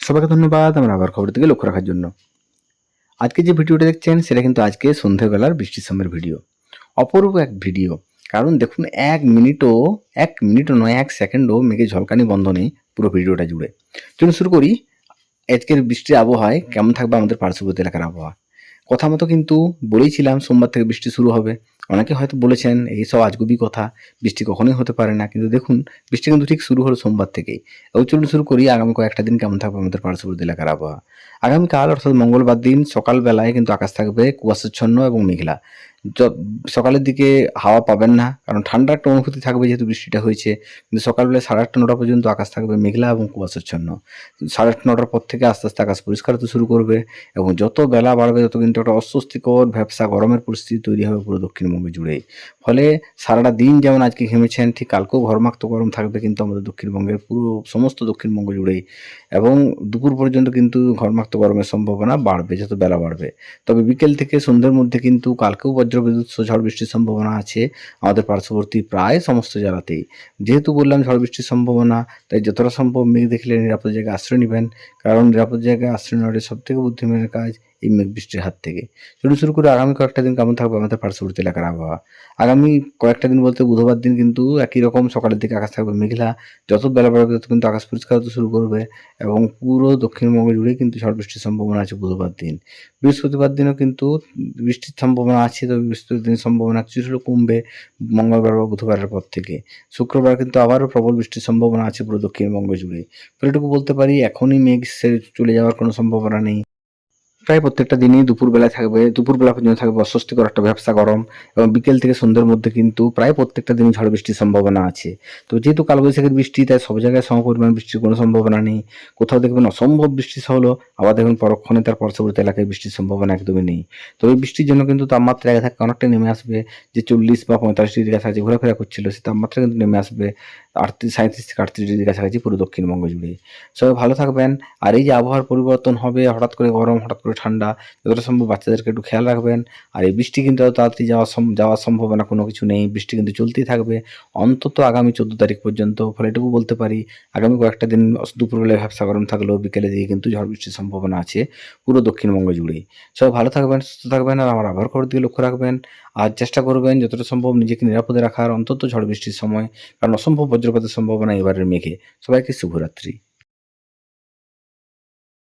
সবাইকে ধন্যবাদ, আমরা আবার খবর থেকে লক্ষ্য রাখার জন্য। আজকে যে ভিডিওটা দেখছেন, সেটা কিন্তু আজকে সন্ধ্যেবেলার বৃষ্টির সময়ের ভিডিও। অপরূপ এক ভিডিও। কারণ দেখুন, এক মিনিটও এক মিনিটও নয়, এক সেকেন্ডও মেঘে ঝলকানি বন্ধ নেই পুরো ভিডিওটা জুড়ে। চলুন শুরু করি। আজকের বৃষ্টির আবহাওয়ায় কেমন থাকবে আমাদের পার্শ্ববর্তী এলাকার আবহাওয়া? কথা মতো কিন্তু বলেইছিলাম, সোমবার থেকে বৃষ্টি শুরু হবে। অনেকে হয়তো বলেছেন, এই সব আজগুবি কথা, বৃষ্টি কখনোই হতে পারে না। কিন্তু দেখুন, বৃষ্টি কিন্তু ঠিক শুরু হলো সোমবার থেকেই। এবং চলুন শুরু করি আগামী কয়েকটা দিন কেমন থাকবে আমাদের পার্শ্ববর্তী এলাকার আবহাওয়া। আগামীকাল অর্থাৎ মঙ্গলবার দিন সকালবেলায় কিন্তু আকাশ থাকবে কুয়াশাচ্ছন্ন এবং মেঘলা। সকালের দিকে হাওয়া পাবেন না, কারণ ঠান্ডা একটা অনুভূতি থাকবে যেহেতু বৃষ্টিটা হয়েছে, কিন্তু সকালবেলায় সাড়ে আটটা, নটা পর্যন্ত আকাশ থাকবে মেঘলা এবং কুয়াশাচ্ছন্ন। সাড়ে আটটা, নটার পর থেকে আস্তে আস্তে আকাশ পরিষ্কার হতে শুরু করবে এবং যত বেলা বাড়বে, তত কিন্তু একটা অস্বস্তিকর ভ্যাবসা গরমের পরিস্থিতি তৈরি হবে পুরো দক্ষিণবঙ্গে জুড়েই ফলে সারাটা দিন যেমন আজকে ঘেমেছেন, ঠিক কালকেও ঘরমাক্ত গরম থাকবে কিন্তু আমাদের দক্ষিণবঙ্গের পুরো সমস্ত দক্ষিণবঙ্গ জুড়েই এবং দুপুর পর্যন্ত কিন্তু ঘরমাক্ত গরমের সম্ভাবনা বাড়বে, যত বেলা বাড়বে। তবে বিকেল থেকে সন্ধ্যের মধ্যে কিন্তু কালকেও বজ্রবিদ্যুৎ ঝড় বৃষ্টির সম্ভাবনা আছে। আমাদের পার্শ্ববর্তী প্রায় সমস্ত জেলাতেই। যেহেতু বললাম ঝড় বৃষ্টির সম্ভাবনা, তাই যতটা সম্ভব মেঘ দেখলে নিরাপদ জায়গায় আশ্রয় নেবেন। কারণ নিরাপদ জায়গায় আশ্রয় নেওয়াটা সব থেকে বুদ্ধিমানের কাজ। এই মেঘ বৃষ্টির হাত থেকে। চলুন শুরু করে আগামী কয়েকটা দিন কেমন থাকবে আমাদের পার্শ্ববর্তী এলাকার আবহাওয়া? আগামী কয়েকটা দিন বলতে বুধবার দিন কিন্তু একই রকম সকালের দিকে আকাশ থাকবে মেঘলা। যত বেলা বাড়বে তত কিন্তু আকাশ পরিষ্কার হতে শুরু করবে এবং পুরো দক্ষিণবঙ্গ জুড়ে কিন্তু ঝড় বৃষ্টির সম্ভাবনা আছে বুধবার দিন। বৃহস্পতিবার দিনও কিন্তু বৃষ্টির সম্ভাবনা আছে, তবে বৃহস্পতিবার দিন সম্ভাবনা কিছু হলেও কমবে মঙ্গলবার বা বুধবারের পর থেকে। শুক্রবার কিন্তু আবারও প্রবল বৃষ্টির সম্ভাবনা আছে পুরো দক্ষিণবঙ্গ জুড়ে এটুকু বলতে পারি, এখনই মেঘ চলে যাওয়ার কোনো সম্ভাবনা নেই। প্রায় প্রত্যেকটা দিনই দুপুরবেলায় থাকবে, দুপুরবেলা পর্যন্ত থাকবে অস্বস্তিকর একটা ব্যবসা গরম এবং বিকেল থেকে সন্ধ্যের মধ্যে কিন্তু প্রায় প্রত্যেকটা দিনই ঝড় বৃষ্টির সম্ভাবনা আছে। তো যেহেতু কালবৈশাখীর বৃষ্টি, তাই সব জায়গায় সমপরিমাণ বৃষ্টির কোনো সম্ভাবনা নেই। কোথাও দেখবেন অসম্ভব বৃষ্টি হলো আবার দেখবেন পরক্ষণে তার পার্শ্ববর্তী এলাকায় বৃষ্টির সম্ভাবনা একদমই নেই। তো এই বৃষ্টির জন্য কিন্তু তাপমাত্রা আগে থাকে অনেকটা নেমে আসবে, যে চল্লিশ বা পঁয়তাল্লিশ ডিগ্রি কাছাকাছি ঘোরাফেরা করছিল সে তাপমাত্রা কিন্তু নেমে আসবে আটত্রিশ সাঁত্রিশ থেকে আটত্রিশ ডিগ্রি কাছাকাছি পুরো দক্ষিণবঙ্গ জুড়ে সবাই ভালো থাকবেন। আর এই যে আবহাওয়ার পরিবর্তন হবে, হঠাৎ করে গরম, হঠাৎ করে ঠান্ডা, যতটা সম্ভব বাচ্চাদেরকে একটু খেয়াল রাখবেন। আর এই বৃষ্টি কিন্তু তাড়াতাড়ি যাওয়া যাওয়ার সম্ভাবনা কোনো কিছু নেই। বৃষ্টি কিন্তু চলতেই থাকবে। অন্তত আগামী চোদ্দ তারিখ পর্যন্ত, ফলে এটুকু বলতে পারি, আগামী কয়েকটা দিন দুপুরবেলায় ভ্যাবসা গরম থাকলেও বিকেলে দিকে কিন্তু ঝড় বৃষ্টির সম্ভাবনা আছে পুরো দক্ষিণবঙ্গ জুড়েই। সবাই ভালো থাকবেন, সুস্থ থাকবেন, আর আমার আবার খবর দিকে লক্ষ্য রাখবেন। আর চেষ্টা করবেন, যতটা সম্ভব নিজেকে নিরাপদে রাখার, অন্তত ঝড় বৃষ্টির সময়, কারণ অসম্ভব বজ্রপাতের সম্ভাবনা এবারের মেঘে। সবাইকে শুভরাত্রি।